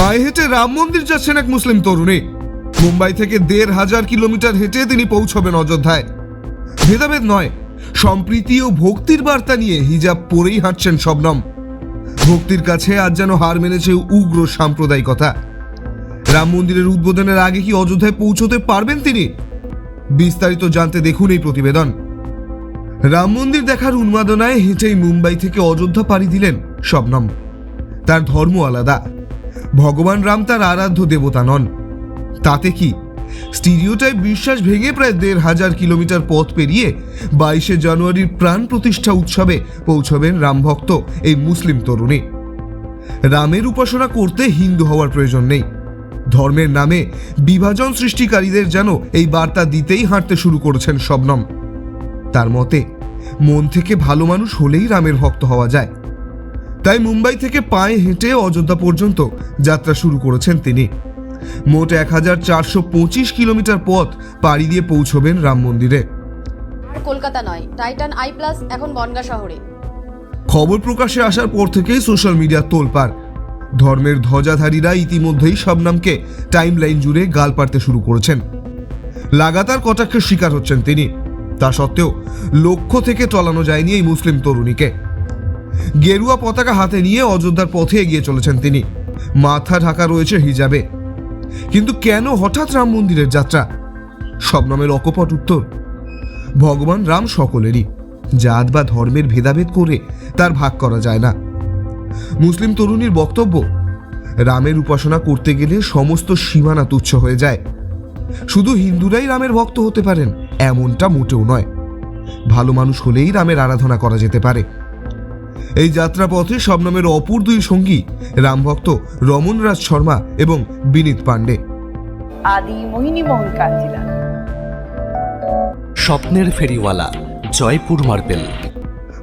পায়ে হেঁটে রাম মন্দির যাচ্ছেন এক মুসলিম তরুণী। মুম্বাই থেকে দেড় হাজার কিলোমিটার হেঁটে তিনি পৌঁছবেন অযোধ্যায়। ভেদাভেদ নয়, সম্প্রীতি ও ভক্তির বার্তা নিয়ে হিজাব পরেই হাঁটছেন শবনম। ভক্তির কাছে আজ যেন হার মেনেছে উগ্র সাম্প্রদায়িকতা। রাম মন্দিরের উদ্বোধনের আগে কি অযোধ্যায় পৌঁছতে পারবেন তিনি? বিস্তারিত জানতে দেখুন এই প্রতিবেদন। রাম মন্দির দেখার উন্মাদনায় হেঁটেই মুম্বাই থেকে অযোধ্যা পাড়ি দিলেন শবনম। তার ধর্ম আলাদা। ভগবান রাম তার আরাধ্য দেবতা নন। তাতে কি? স্টিরিওটাইপ বিশ্বাস ভেঙে প্রায় দেড় হাজার কিলোমিটার পথ পেরিয়ে বাইশে জানুয়ারির প্রাণ প্রতিষ্ঠা উৎসবে পৌঁছবেন রামভক্ত এই মুসলিম তরুণী। রামের উপাসনা করতে হিন্দু হওয়ার প্রয়োজন নেই। ধর্মের নামে বিভাজন সৃষ্টিকারীদের যেন এই বার্তা দিতেই হাঁটতে শুরু করেছেন শবনম। তার মতে, মন থেকে ভালো মানুষ হলেই রামের ভক্ত হওয়া যায়। তাই মুম্বাই থেকে পায়ে হেঁটে অযোধ্যা পর্যন্ত যাত্রা শুরু করেছেন তিনি। মোট এক হাজার চারশো পঁচিশ কিলোমিটার পথ পাড়ি দিয়ে পৌঁছবেন রাম মন্দিরে। কলকাতা নয় টাইটান আই প্লাস এখন বনগা শহরে। খবর প্রকাশে আসার পর থেকেই সোশ্যাল মিডিয়া তোলপাড়। ধর্মের ধ্বজাধারীরা ইতিমধ্যেই শবনামকে টাইম লাইন জুড়ে গাল পাড়তে শুরু করেছেন। লাগাতার কটাক্ষের শিকার হচ্ছেন তিনি। তা সত্ত্বেও লক্ষ্য থেকে টলানো যায়নি এই মুসলিম তরুণীকে। গেরুয়া পতাকা হাতে নিয়ে অযোধ্যার পথে এগিয়ে চলেছেন তিনি। মাথা ঢাকা রয়েছে হিজাবে। কিন্তু কেন হঠাৎ রাম মন্দিরের যাত্রা? শবনমের অকপট উত্তর ভগবান রাম সকলেরই। জাত বা ধর্মের ভেদাভেদ করে তার ভাগ করা যায় না। মুসলিম তরুণীর বক্তব্য, রামের উপাসনা করতে গেলে সমস্ত সীমানা তুচ্ছ হয়ে যায়। শুধু হিন্দুরাই রামের ভক্ত হতে পারেন, এমনটা মোটেও নয়। ভালো মানুষ হলেই রামের আরাধনা করা যেতে পারে। এই যাত্রাপথে শবনমের অপর দুই সঙ্গী রামভক্ত রমন রাজ শর্মা এবং বিনীত পাণ্ডে। আদি মোহিনী মোহন কাঞ্জিলা স্বপ্নের ফেরিওয়ালা জয়পুর মার্বেল।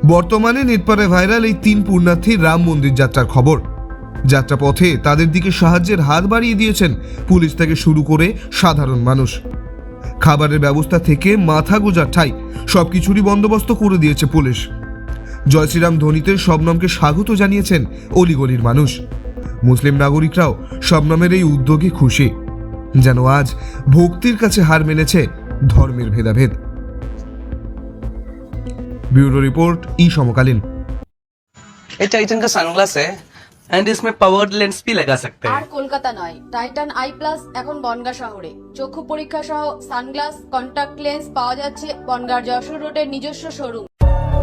বর্তমানে নেটপারে ভাইরাল এই তিন পুণ্যার্থীর রাম মন্দির যাত্রার খবর। যাত্রাপথে তাদের দিকে সাহায্যের হাত বাড়িয়ে দিয়েছেন পুলিশ থেকে শুরু করে সাধারণ মানুষ। খাবারের ব্যবস্থা থেকে মাথা গোজার ঠাই সবকিছুরই বন্দোবস্ত করে দিয়েছে পুলিশ। জয় শ্রীরাম ধ্বনিতে শবনমকে স্বাগত জানিয়েছেন অলিগলির মানুষ মুসলিম নাগরিকরাও শবনমের এই উদ্যোগে খুশি যেন আজ ভক্তির কাছে হার মেনেছে ধর্মের ভেদাভেদ ब्यूरो रिपोर्ट ई समकालीन ये टाइटन का सनग्लास है एंड इसमें पावर्ड लेंस भी लगा सकते আর हैं কলকাতা নয় টাইটান আই প্লাস এখন বনগা শহরে চক্ষু পরীক্ষা সহ সানগ্লাস কন্টাক্ট লেন্স পাওয়া যাচ্ছে বনগার যশোর রোডের নিজস্ব শোরুম